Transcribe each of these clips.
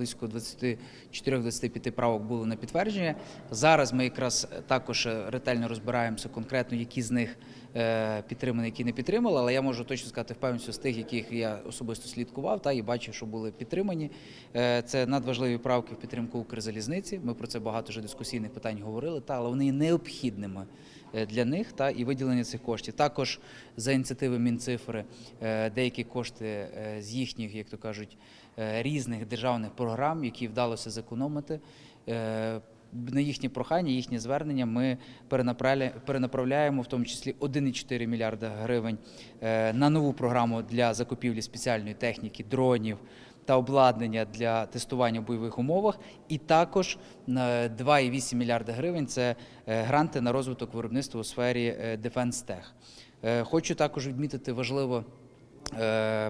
близько 24-25 правок було на підтвердження. Зараз ми якраз також е, ретельно розбираємося конкретно, які з них е, підтримані, які не підтримали. Але я можу точно сказати впевненість з тих, яких я особисто слідкував та і бачив, що були підтримані. Е, Це надважливі правки в підтримку Укрзалізниці. Ми про це багато вже дискусійних питань говорили, та але вони необхідними е, для них та і виділення цих коштів. Також за ініціативи Мінцифри е, деякі кошти е, з їхніх, як то кажуть, е, різних державних програм, які вдалося зекономити. е, На їхнє прохання, їхнє звернення ми перенаправля- перенаправляємо в тому числі 1,4 мільярда гривень е, на нову програму для закупівлі спеціальної техніки, дронів та обладнання для тестування в бойових умовах, і також на 2,8 мільярда гривень це е, гранти на розвиток виробництва у сфері е, Defense Tech. Е, Хочу також відмітити важливо е,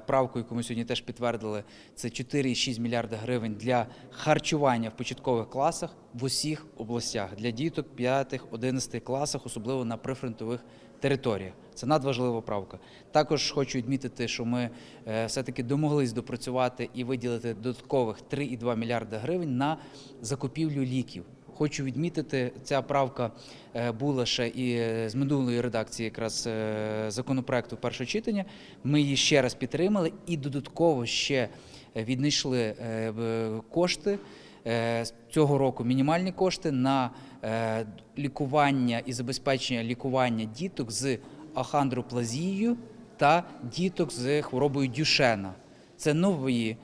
правку, яку ми сьогодні теж підтвердили, це 4,6 мільярда гривень для харчування в початкових класах в усіх областях для діток 5-11 класах, особливо на прифронтових територіях. Це надважлива правка. Також хочу відмітити, що ми е, все-таки домоглись допрацювати і виділити додаткових 3,2 мільярда гривень на закупівлю ліків. Хочу відмітити, ця правка е, була ще і е, з минулої редакції якраз е, законопроекту першого читання. Ми її ще раз підтримали і додатково ще віднайшли кошти з цього року мінімальні кошти на лікування і забезпечення лікування діток з ахандроплазією та діток з хворобою Дюшена. Це нові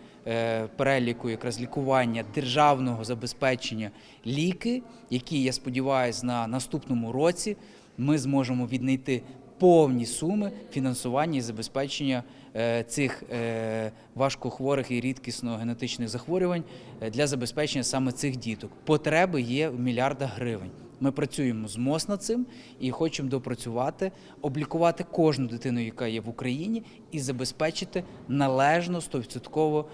переліку якраз лікування державного забезпечення ліки, які я сподіваюся на наступному році ми зможемо віднайти повні суми фінансування і забезпечення е, цих е, важкохворих і рідкісно генетичних захворювань е, для забезпечення саме цих діток. Потреби є в мільярдах гривень. Ми працюємо з МОЗ над цим і хочемо допрацювати, облікувати кожну дитину, яка є в Україні, і забезпечити належно 100% е,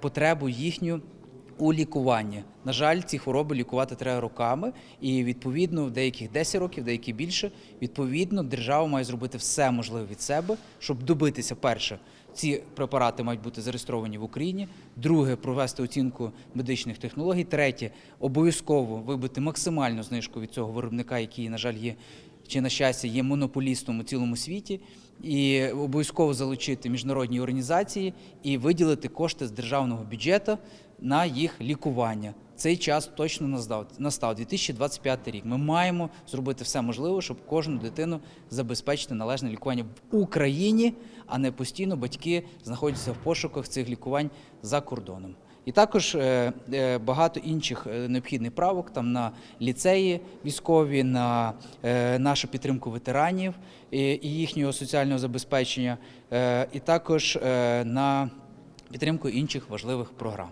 потребу їхню у лікуванні. На жаль, ці хвороби лікувати треба роками, і відповідно в деяких 10 років, деякі більше. Відповідно, держава має зробити все можливе від себе, щоб добитися перше. Ці препарати мають бути зареєстровані в Україні. Друге, провести оцінку медичних технологій. Третє, обов'язково вибити максимальну знижку від цього виробника, який, на жаль, є чи на щастя є монополістом у цілому світі, і обов'язково залучити міжнародні організації і виділити кошти з державного бюджету на їх лікування. Цей час точно настав настав 2025 рік. Ми маємо зробити все можливе, щоб кожну дитину забезпечити належне лікування в Україні, а не постійно батьки знаходяться в пошуках цих лікувань за кордоном. І також е, е, багато інших е, необхідних правок там на ліцеї військові, на нашу підтримку ветеранів і, їхнього соціального забезпечення, і також на підтримку інших важливих програм.